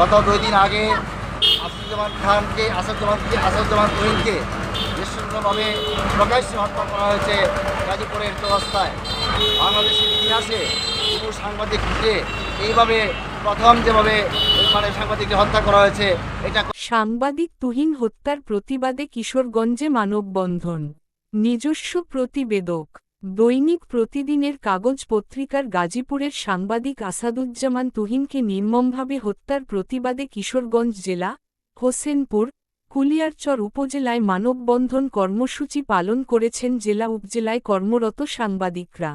গত দুই দিন আগে আসাদুজ্জামান খানকে, আসাদুজ্জামানকে, আসাদুজ্জামান তুহিনকে দৃশ্যভাবে প্রকাশ্যে হত্যা করা হয়েছে গাজীপুরের চৌরাস্তায় বাংলাদেশের ইতিহাসে কোনো সাংবাদিককে এইভাবে প্রথম যেভাবে মানে সাংবাদিককে হত্যা করা হয়েছে, এটা সাংবাদিক তুহিন হত্যার প্রতিবাদে কিশোরগঞ্জে মানববন্ধন। নিজস্ব প্রতিবেদক দৈনিক প্রতিদিনের কাগজ পত্রিকার গাজীপুরের সাংবাদিক আসাদুজ্জামান তুহিনকে নির্মমভাবে হত্যার প্রতিবাদে কিশোরগঞ্জ জেলা, হোসেনপুর, কুলিয়ারচর উপজেলায় মানববন্ধন কর্মসূচি পালন করেছেন জেলা উপজেলায় কর্মরত সাংবাদিকরা।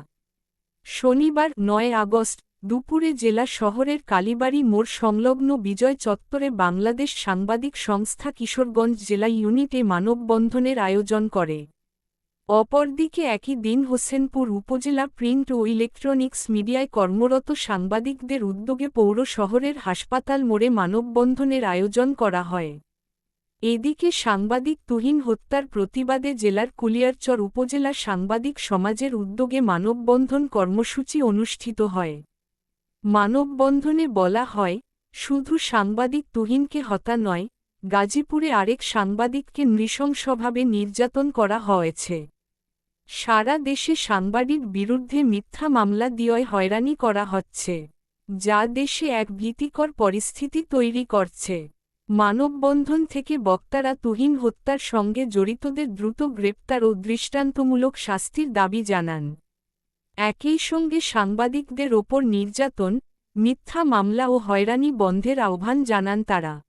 শনিবার, নয় আগস্ট, দুপুরে জেলা শহরের কালীবাড়ি মোড় সংলগ্ন বিজয় চত্বরে বাংলাদেশ সাংবাদিক সংস্থা কিশোরগঞ্জ জেলা ইউনিটে মানববন্ধনের আয়োজন করে। অপরদিকে একই দিন হোসেনপুর উপজেলা প্রিন্ট ও ইলেকট্রনিক্স মিডিয়ায় কর্মরত সাংবাদিকদের উদ্যোগে পৌর শহরের হাসপাতাল মোড়ে মানববন্ধনের আয়োজন করা হয়। এদিকে সাংবাদিক তুহিন হত্যার প্রতিবাদে জেলার কুলিয়ারচর উপজেলা সাংবাদিক সমাজের উদ্যোগে মানববন্ধন কর্মসূচি অনুষ্ঠিত হয়। মানববন্ধনে বলা হয়, শুধু সাংবাদিক তুহিনকে হতা নয়, গাজীপুরে আরেক সাংবাদিককে নৃশংসভাবে নির্যাতন করা হয়েছে। সারা দেশে সাংবাদিক বিরুদ্ধে মিথ্যা মামলা দিয়ে হয়রানি করা হচ্ছে, যা দেশে এক ভীতিকর পরিস্থিতি তৈরি করছে। মানববন্ধন থেকে বক্তারা তুহিন হত্যার সঙ্গে জড়িতদের দ্রুত গ্রেপ্তার ও দৃষ্টান্তমূলক শাস্তির দাবি জানান। একই সঙ্গে সাংবাদিকদের ওপর নির্যাতন, মিথ্যা মামলা ও হয়রানি বন্ধের আহ্বান জানান তারা।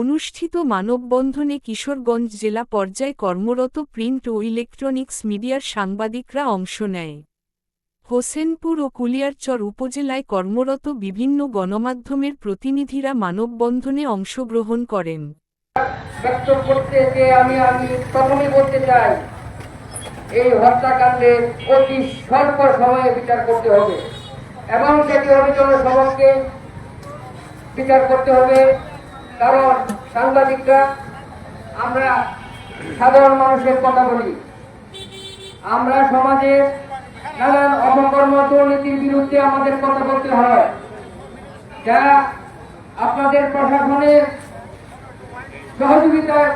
অনুষ্ঠিত মানববন্ধনে কিশোরগঞ্জ জেলা পর্যায়ে কর্মরত প্রিন্ট ও ইলেকট্রনিক্স মিডিয়ার সাংবাদিকরা অংশ নেয়। হোসেনপুর ও কুলিয়ারচর উপজেলায় কর্মরত বিভিন্ন গণমাধ্যমের প্রতিনিধিরা মানববন্ধনে অংশগ্রহণ করেন। এই হত্যাকাণ্ডের অতি স্বল্প সময়ে বিচার করতে হবে। এবং সেটি হবে জনসমাজকে বিচার করতে হবে। কারণ সাংবাদিকরা, আমরা সাধারণ মানুষের কথা বলি। আমরা সমাজের নানান অপকর্ম দুর্নীতির বিরুদ্ধে আমাদের কথা বলতে হয়। যা আপনাদের প্রশাসনের সহযোগিতায়